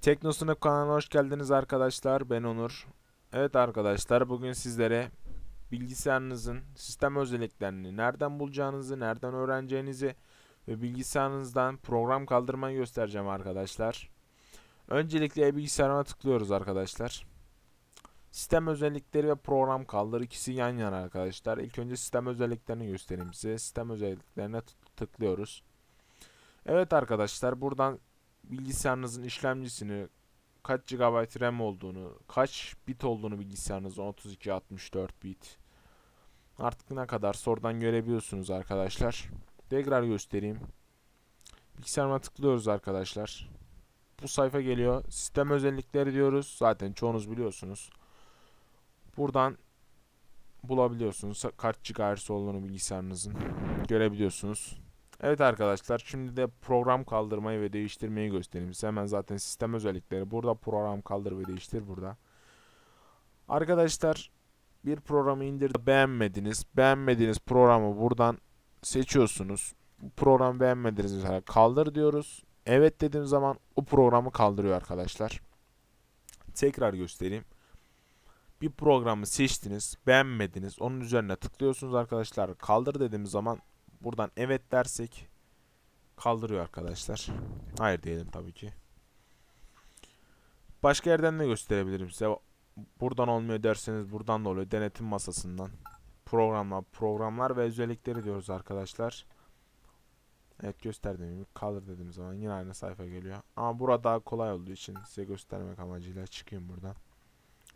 Teknosınıf kanalına hoş geldiniz arkadaşlar. Ben Onur. Evet arkadaşlar bugün sizlere bilgisayarınızın sistem özelliklerini nereden bulacağınızı, nereden öğreneceğinizi ve bilgisayarınızdan program kaldırmayı göstereceğim arkadaşlar. Öncelikle e-bilgisayarıma tıklıyoruz arkadaşlar. Sistem özellikleri ve program kaldır ikisi yan yana arkadaşlar. İlk önce sistem özelliklerini göstereyim size. Sistem özelliklerine tık- tıklıyoruz. Evet arkadaşlar buradan bilgisayarınızın işlemcisini, kaç GB RAM olduğunu, kaç bit olduğunu bilgisayarınızın 32 64 bit. Artık ne kadar sorudan görebiliyorsunuz arkadaşlar. Tekrar göstereyim. Bilgisayarıma tıklıyoruz arkadaşlar. Bu sayfa geliyor. Sistem özellikleri diyoruz. Zaten çoğunuz biliyorsunuz. Buradan bulabiliyorsunuz. Kaç GHz olduğunu bilgisayarınızın görebiliyorsunuz. Evet arkadaşlar şimdi de program kaldırmayı ve değiştirmeyi göstereyim size. Hemen zaten sistem özellikleri burada program kaldır ve değiştir burada. Arkadaşlar bir programı indirdi beğenmediniz. Beğenmediğiniz programı buradan seçiyorsunuz. Bu programı beğenmediniz mesela kaldır diyoruz. Evet dediğim zaman o programı kaldırıyor arkadaşlar. Tekrar göstereyim. Bir programı seçtiniz, beğenmediniz. Onun üzerine tıklıyorsunuz arkadaşlar. Kaldır dediğimiz zaman Buradan evet dersek kaldırıyor arkadaşlar. Hayır diyelim tabii ki. Başka yerden de gösterebilirim size. Buradan olmuyor derseniz buradan da oluyor. Denetim masasından. Programlar, programlar ve özellikleri diyoruz arkadaşlar. Evet gösterdiğim gibi kaldır dediğim zaman yine aynı sayfa geliyor. Ama burada daha kolay olduğu için size göstermek amacıyla çıkayım buradan.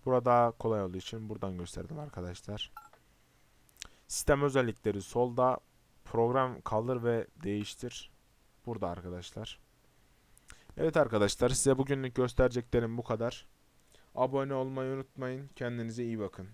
Burada daha kolay olduğu için buradan gösterdim arkadaşlar. Sistem özellikleri solda, program kaldır ve değiştir. Burada arkadaşlar. Evet arkadaşlar size bugünlük göstereceklerim bu kadar. Abone olmayı unutmayın. Kendinize iyi bakın.